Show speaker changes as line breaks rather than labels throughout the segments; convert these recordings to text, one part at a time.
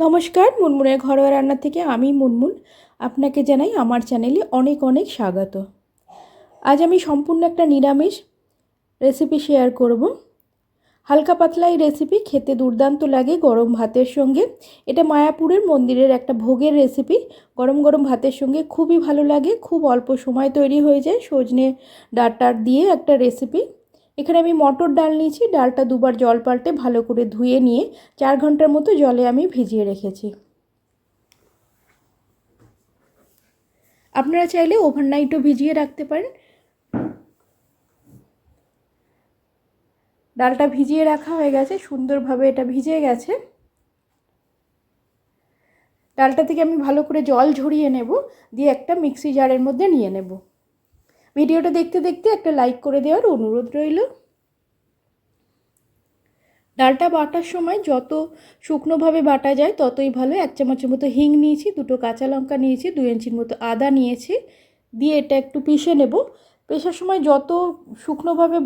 নমস্কার, মুনমুনের ঘরোয়া রান্না থেকে আমি মুনমুন। আপনাকে জানাই আমার চ্যানেলে অনেক অনেক স্বাগত। আজ আমি সম্পূর্ণ একটা নিরামিষ রেসিপি শেয়ার করব। হালকা পাতলা এই রেসিপি খেতে দুর্দান্ত লাগে গরম ভাতের সঙ্গে। এটা মায়াপুরের মন্দিরের একটা ভোগের রেসিপি গরম গরম ভাতের সঙ্গে খুবই ভালো লাগে, খুব অল্প সময় তৈরি হয়ে যায়। সজনে ডাটার দিয়ে একটা রেসিপি এখানে আমি মটর ডাল নিয়েছি, ডালটা দুবার জল পাল্টে ভালো করে ধুয়ে নিয়ে চার ঘণ্টার মতো জলে আমি ভিজিয়ে রেখেছি। আপনারা চাইলে ওভারনাইটও ভিজিয়ে রাখতে পারেন। ডালটা ভিজিয়ে রাখা হয়ে গেছে, সুন্দরভাবে এটা ভিজে গেছে। ডালটা থেকে আমি ভালো করে জল ঝরিয়ে নেব, দিয়ে একটা মিক্সি জারের মধ্যে নিয়ে নেব। ভিডিওটা দেখতে দেখতে একটা লাইক করে দেওয়ার অনুরোধ রইল। ডালটা বাটার সময় যত শুকনোভাবে বাটা যায়, ততই ভালো। এক চামচের মতো হিং নিয়েছি, দুটো কাঁচা লঙ্কা নিয়েছি, দু ইঞ্চির মতো আদা নিয়েছি। দিয়ে এটা একটু পিষে নেব। পেশার সময় যত শুকনোভাবে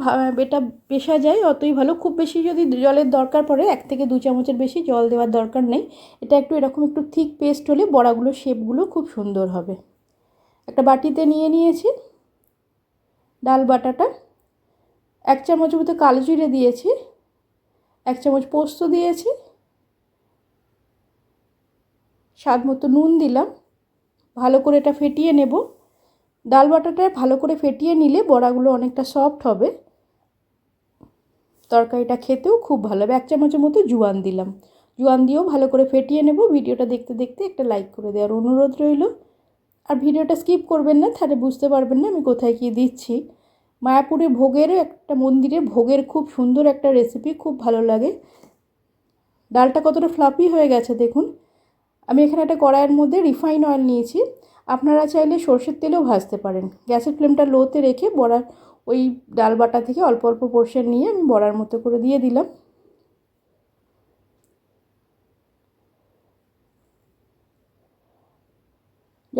এটা পেশা যায় অতই ভালো। খুব বেশি যদি জলের দরকার পড়ে, এক থেকে দু চামচের বেশি জল দেওয়ার দরকার নেই। এটা একটু এরকম একটু থিক পেস্ট হলে বড়াগুলো শেপগুলো খুব সুন্দর হবে। একটা বাটিতে নিয়ে নিয়েছি। ডাল বাটাটা এক চামচ মতো কালো জিরে দিয়েছি, এক চামচ পোস্ত দিয়েছি, স্বাদ মতো নুন দিলাম। ভালো করে এটা ফেটিয়ে নেব। ডাল বাটাটা ভালো করে ফেটিয়ে নিলে বড়াগুলো অনেকটা সফট হবে। তরকারিটা খেতেও খুব ভালো হবে এক চামচের মতো জুয়ান দিলাম। জুয়ান দিয়েও ভালো করে ফেটিয়ে নেব। ভিডিওটা দেখতে দেখতে একটা লাইক করে দেওয়ার অনুরোধ রইল। আর ভিডিওটা স্কিপ করবেন না, তাহলে বুঝতে পারবেন না আমি কোথায় কী দিচ্ছি। মায়াপুরে ভোগের একটা, মন্দিরে ভোগের খুব সুন্দর একটা রেসিপি খুব ভালো লাগে। ডালটা কতটা ফ্লাপি হয়ে গেছে দেখুন। আমি এখানে একটা কড়াইয়ের মধ্যে রিফাইন অয়েল নিয়েছি। আপনারা চাইলে সর্ষের তেলেও ভাজতে পারেন। গ্যাসের ফ্লেমটা লোতে রেখে বড়ার ওই ডাল বাটা থেকে অল্প অল্প পোর্শন নিয়ে আমি বড়ার মতো করে দিয়ে দিলাম।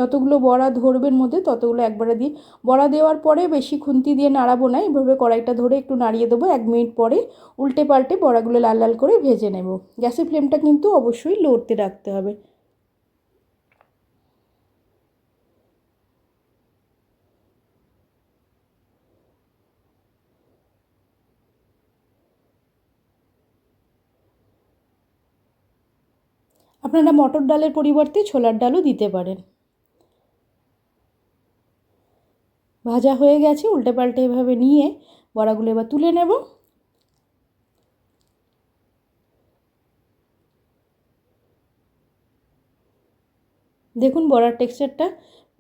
যতগুলো বড়া ধরবেন মধ্যে ততগুলো একবারে দিই বড়া দেওয়ার পরে বেশি খুন্তি দিয়ে নাড়াবো না এইভাবে কড়াইটা ধরে একটু নাড়িয়ে দেবো। এক মিনিট পরে উল্টে পাল্টে বড়াগুলো লাল লাল করে ভেজে নেব। গ্যাসের ফ্লেমটা কিন্তু অবশ্যই লড়তে রাখতে হবে। আপনারা মটর ডালের পরিবর্তে ছোলার ডালও দিতে পারেন। ভাজা হয়ে গেছে উল্টে পাল্টে এভাবে নিয়ে বড়াগুলো এবার তুলে নেব। দেখুন বড়ার টেক্সচারটা,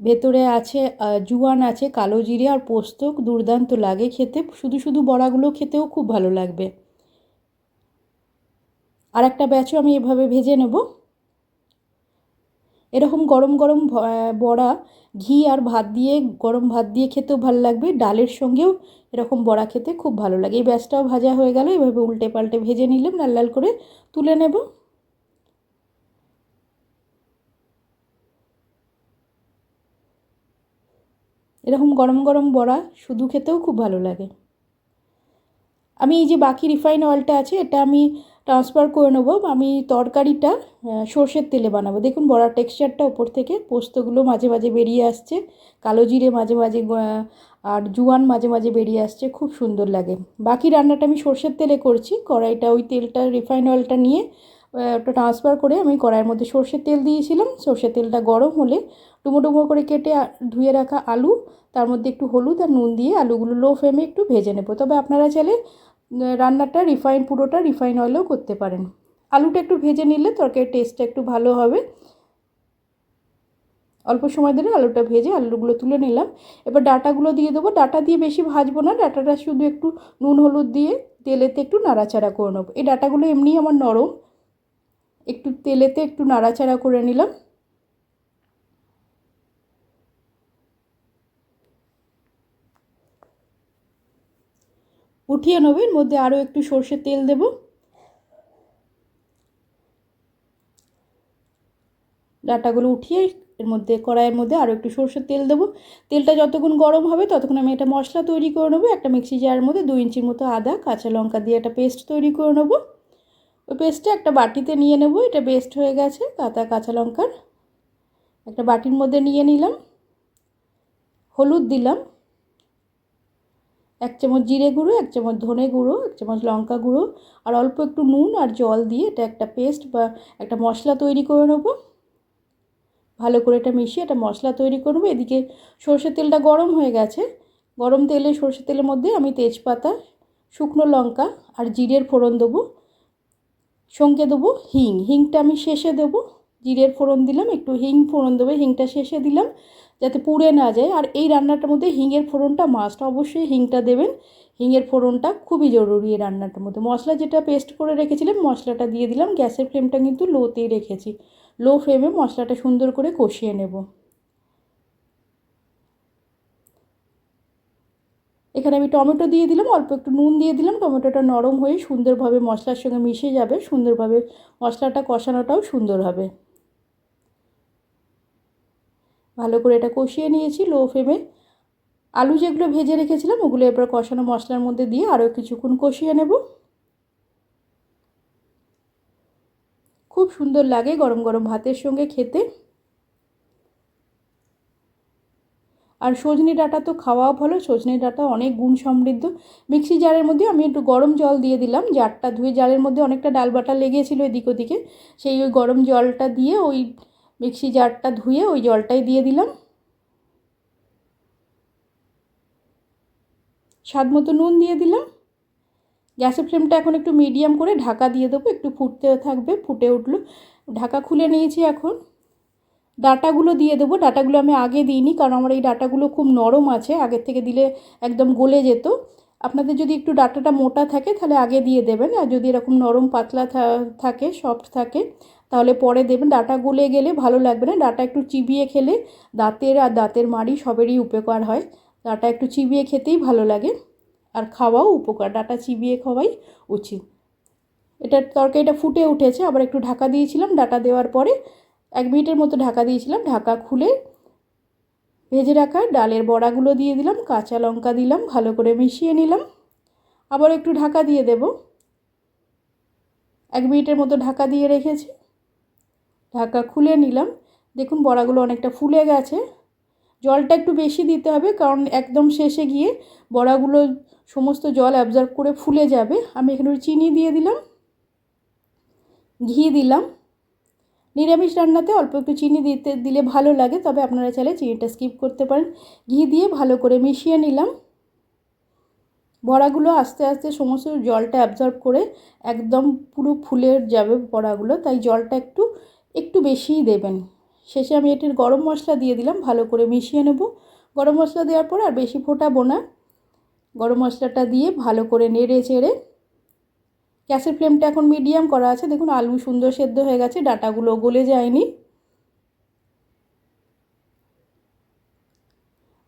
ভেতরে আছে জুয়ান আছে, কালো জিরে আর পোস্ত, দুর্দান্ত লাগে খেতে। শুধু শুধু বড়াগুলো খেতেও খুব ভালো লাগবে। আর একটা ব্যাচও আমি এভাবে ভেজে নেব। এরকম গরম গরম বড়া, ঘি আর ভাত দিয়ে, গরম ভাত দিয়ে খেতেও ভালো লাগবে। ডালের সঙ্গেও এরকম বড়া খেতে খুব ভালো লাগে। এই ব্যাসটাও ভাজা হয়ে গেল, এভাবে উল্টে পাল্টে ভেজে নিলাম, লাল লাল করে তুলে নেব। এরকম গরম গরম বড়া শুধু খেতেও খুব ভালো লাগে। আমি এই যে বাকি রিফাইন অয়েলটা আছে, এটা আমি ট্রান্সফার করে নেব। আমি তরকারিটা সর্ষের তেলে বানাবো। দেখুন, বড়ার টেক্সচারটা ওপর থেকে পোস্তগুলো মাঝে মাঝে বেরিয়ে আসছে। কালো জিরে মাঝে মাঝে আর জুয়ান মাঝে মাঝে বেরিয়ে আসছে। খুব সুন্দর লাগে। বাকি রান্নাটা আমি সর্ষের তেলে করছি। কড়াইটা, ওই তেলটা রিফাইন অয়েলটা নিয়ে ওটা ট্রান্সফার করে আমি কড়াইয়ের মধ্যে সর্ষের তেল দিয়েছিলাম। সর্ষের তেলটা গরম হলে ডুমো ডুমো করে কেটে ধুয়ে রাখা আলু, তার মধ্যে একটু হলুদ আর নুন দিয়ে আলুগুলো লো ফ্লেমে একটু ভেজে নেব। তবে আপনারা চাইলে রান্নাটা রিফাইন পুরোটা রিফাইন অয়েলেও করতে পারেন। আলুটা একটু ভেজে নিলে তরকারির টেস্টটা একটু ভালো হবে। অল্প সময় ধরে আলুটা ভেজে আলুগুলো তুলে নিলাম। এবার ডাটাগুলো দিয়ে দেবো। ডাটা দিয়ে বেশি ভাজবো না, ডাটাটা শুধু একটু নুন, হলুদ দিয়ে তেলেতে একটু নাড়াচাড়া করে নেব। এই ডাটাগুলো এমনিই আমার নরম। একটু তেলেতে একটু নাড়াচাড়া করে নিলাম। উঠিয়ে নেবে এর মধ্যে আরও একটু সর্ষের তেল দেব। ডাটাগুলো উঠিয়ে এর মধ্যে, কড়াইয়ের মধ্যে আরও একটু সর্ষের তেল দেবো। তেলটা যতক্ষণ গরম হবে, ততক্ষণ আমি একটা মশলা তৈরি করে নেব, একটা মিক্সি জারের মধ্যে দু ইঞ্চির মতো আদা, কাঁচা লঙ্কা দিয়ে একটা পেস্ট তৈরি করে নেব। ওই পেস্টটা একটা বাটিতে নিয়ে নেব, এটা বেস্ট হয়ে গেছে, কাঁচা কাঁচা লঙ্কার। একটা বাটির মধ্যে নিয়ে নিলাম, হলুদ দিলাম। এক চামচ জিরে গুঁড়ো, এক চামচ ধনে গুঁড়ো, এক চামচ লঙ্কা গুঁড়ো, আর অল্প একটু নুন আর জল দিয়ে এটা একটা পেস্ট বা একটা মশলা তৈরি করে নেব। ভালো করে এটা মিশিয়ে একটা মশলা তৈরি করব এদিকে সর্ষের তেলটা গরম হয়ে গেছে। গরম তেলে সর্ষের তেলের মধ্যে আমি তেজপাতা, শুকনো লঙ্কা আর জিরের ফোড়ন দেবো। সঙ্গে দেবো হিং। হিংটা আমি শেষে দেবো। জিরের ফোড়ন দিলাম, একটু হিং ফোড়ন দেবে, হিংটা শেষে দিলাম যাতে পুড়ে না যায়। আর এই রান্নাটার মধ্যে হিঙের ফোড়নটা মাস্ট অবশ্যই হিংটা দেবেন। হিঙের ফোড়নটা খুবই জরুরি এই রান্নাটার মধ্যে। মশলা যেটা পেস্ট করে রেখেছিলাম, মশলাটা দিয়ে দিলাম। গ্যাসের ফ্লেমটা কিন্তু লোতেই রেখেছি। লো ফ্লেমে মশলাটা সুন্দর করে কষিয়ে নেব। এখানে আমি টমেটো দিয়ে দিলাম, অল্প একটু নুন দিয়ে দিলাম। টমেটোটা নরম হয়ে সুন্দরভাবে মশলার সঙ্গে মিশে যাবে, সুন্দরভাবে মশলাটা কষানোটাও সুন্দর হবে। ভালো করে এটা কষিয়ে নিয়েছি লো ফ্লেমে আলু যেগুলো ভেজে রেখেছিলাম, ওগুলো এবার কষানো মশলার মধ্যে দিয়ে আরও কিছুক্ষণ কষিয়ে নেব। খুব সুন্দর লাগে গরম গরম ভাতের সঙ্গে খেতে। আর সজনে ডাঁটা তো খাওয়াও ভালো, সজনে ডাঁটা অনেক গুণ সমৃদ্ধ। মিক্সি জারের মধ্যে আমি একটু গরম জল দিয়ে দিলাম, জারটা ধুয়ে জারের মধ্যে অনেকটা ডাল বাটা লেগেছিলো এদিক ওদিকে। সেই ওই গরম জলটা দিয়ে ওই মিক্সি জারটা ধুয়ে ওই জলটাই দিয়ে দিলাম। স্বাদ মতো নুন দিয়ে দিলাম। গ্যাসের ফ্লেমটা এখন একটু মিডিয়াম করে ঢাকা দিয়ে দেবো, একটু ফুটতে থাকবে, ফুটে উঠল। ঢাকা খুলে নিয়েছি এখন। ডাটাগুলো দিয়ে দেবো, ডাটাগুলো আমি আগে দিইনি, কারণ আমার এই ডাটাগুলো খুব নরম আছে, আগের থেকে দিলে একদম গলে যেত। আপনাদের যদি একটু ডাটাটা মোটা থাকে, তাহলে আগে দিয়ে দেবেন। আর যদি এরকম নরম পাতলা থাকে, সফট থাকে, তাহলে পরে দেবেন। ডাটা গলে গেলে ভালো লাগবে না। ডাটা একটু চিবিয়ে খেলে দাঁতের আর দাঁতের মাড়ি সবেরই উপকার হয়। ডাটা একটু চিবিয়ে খেতেই ভালো লাগে। আর খাওয়াও উপকার। ডাটা চিবিয়ে খাওয়াই উচিত। এটা তরকারিটা ফুটে উঠেছে। আবার একটু ঢাকা দিয়েছিলাম। ডাটা দেওয়ার পরে এক মিনিটের মতো ঢাকা দিয়েছিলাম। ঢাকা খুলে ভেজে রাখা ডালের বড়াগুলো দিয়ে দিলাম, কাঁচা লঙ্কা দিলাম, ভালো করে মিশিয়ে নিলাম। আবার একটু ঢাকা দিয়ে দেব। এক মিনিটের মতো ঢাকা দিয়ে রেখেছি। ঢাকা খুলে নিলাম। দেখুন বড়াগুলো অনেকটা ফুলে গেছে। জলটা একটু বেশি দিতে হবে, কারণ একদম শেষে গিয়ে বড়াগুলো সমস্ত জল অ্যাবজর্ব করে ফুলে যাবে। আমি এখানে চিনি দিয়ে দিলাম। ঘি দিলাম। নিরামিষ রান্নাতে অল্প একটু চিনি দিতে, দিলে ভালো লাগে, তবে আপনারা চাইলে চিনিটা স্কিপ করতে পারেন। ঘি দিয়ে ভালো করে মিশিয়ে নিলাম। বড়াগুলো আস্তে আস্তে সমস্ত জলটা অ্যাবজর্ব করে একদম পুরো ফুলে যাবে বড়াগুলো, তাই জলটা একটু একটু বেশিই দেবেন। শেষে আমি এটির গরম মশলা দিয়ে দিলাম, ভালো করে মিশিয়ে নেব। গরম মশলা দেওয়ার পর আর বেশি ফোটাবো না। গরম মশলাটা দিয়ে ভালো করে নেড়ে চেড়ে গ্যাসের ফ্লেমটা এখন মিডিয়াম করা আছে। দেখুন, আলু সুন্দর সেদ্ধ হয়ে গেছে, ডাটাগুলো গলে যায়নি।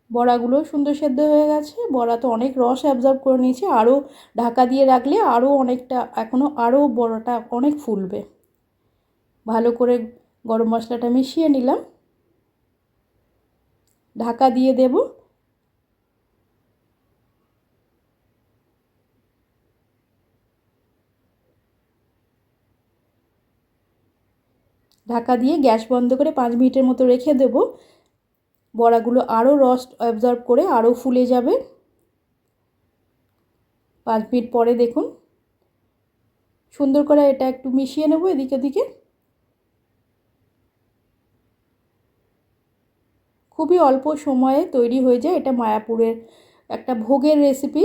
বড়াগুলো সুন্দর সেদ্ধ হয়ে গেছে। বড়া তো অনেক রস অ্যাবজর্ব করে নিয়েছে। আরও ঢাকা দিয়ে রাখলে আরও অনেকটা এখনও আরও বড়াটা অনেক ফুলবে। ভালো করে গরম মশলাটা মিশিয়ে নিলাম। ঢাকা দিয়ে দেব। ঢাকা দিয়ে গ্যাস বন্ধ করে পাঁচ মিনিটের মতো রেখে দেব। বড়াগুলো আরও রস অবজার্ভ করে আরও ফুলে যাবে। পাঁচ মিনিট পরে দেখুন। সুন্দর করে এটা একটু মিশিয়ে নেব এদিকে ওদিকে। খুবই অল্প সময়ে তৈরি হয়ে যায় এটা মায়াপুরের একটা ভোগের রেসিপি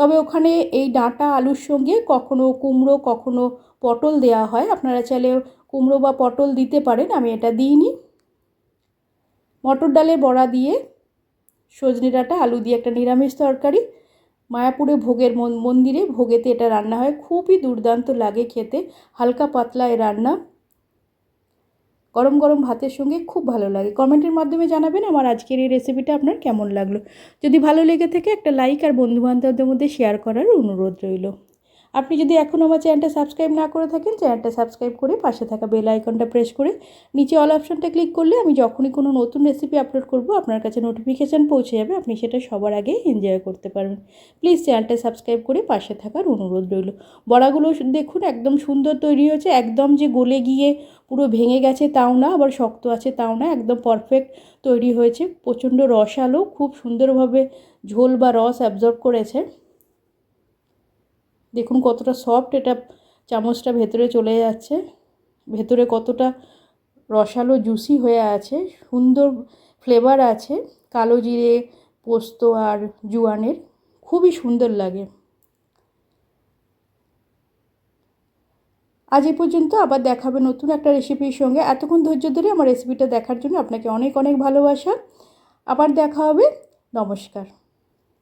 তবে ওখানে এই ডাঁটা আলুর সঙ্গে কখনো কুমড়ো, কখনো পটল দেওয়া হয়। আপনারা চাইলে কুমড়ো বা পটল দিতে পারেন, আমি এটা দিইনি। মটর ডালের বড়া দিয়ে সজনে ডাঁটা, আলু দিয়ে একটা নিরামিষ তরকারি। মায়াপুরে ভোগের মন্দিরে ভোগেতে এটা রান্না হয়। খুবই দুর্দান্ত লাগে খেতে। হালকা পাতলা এই রান্না। গরম গরম ভাতের সঙ্গে খুব ভালো লাগে। কমেন্টের মাধ্যমে জানাবেন আমার আজকের এই রেসিপিটা আপনার কেমন লাগল। যদি ভালো লেগে থাকে একটা লাইক আর বন্ধুবান্ধবদের মধ্যে শেয়ার করার অনুরোধ রইল। আপনি যদি এখনও আমার চ্যানেলটা সাবস্ক্রাইব না করে থাকেন, চ্যানেলটা সাবস্ক্রাইব করে পাশে থাকা বেল আইকনটা প্রেস করে নিচে অল অপশনটা ক্লিক করলে আমি যখনই কোনো নতুন রেসিপি আপলোড করব, আপনার কাছে নোটিফিকেশান পৌঁছে যাবে। আপনি সেটা সবার আগে এনজয় করতে পারবেন। প্লিজ চ্যানেলটা সাবস্ক্রাইব করে পাশে থাকার অনুরোধ রইল। বড়াগুলো দেখুন, একদম সুন্দর তৈরি হয়েছে। একদম যে গলে গিয়ে পুরো ভেঙে গেছে তাও না, আবার শক্ত আছে তাও না, একদম পারফেক্ট তৈরি হয়েছে। প্রচণ্ড রসালো খুব সুন্দরভাবে ঝোল বা রস অ্যাবজর্ব করেছে। দেখুন কতটা সফট এটা চামচটা ভেতরে চলে যাচ্ছে। ভেতরে কতটা রসালো জুসি হয়ে আছে। সুন্দর ফ্লেভার আছে। কালো জিরে, পোস্ত আর জুয়ানের। খুবই সুন্দর লাগে। আজ এ পর্যন্ত আবার দেখাবে নতুন একটা রেসিপির সঙ্গে। এতক্ষণ ধৈর্য ধরে আমার রেসিপিটা দেখার জন্য আপনাকে অনেক অনেক ভালোবাসা। আবার দেখা হবে। নমস্কার।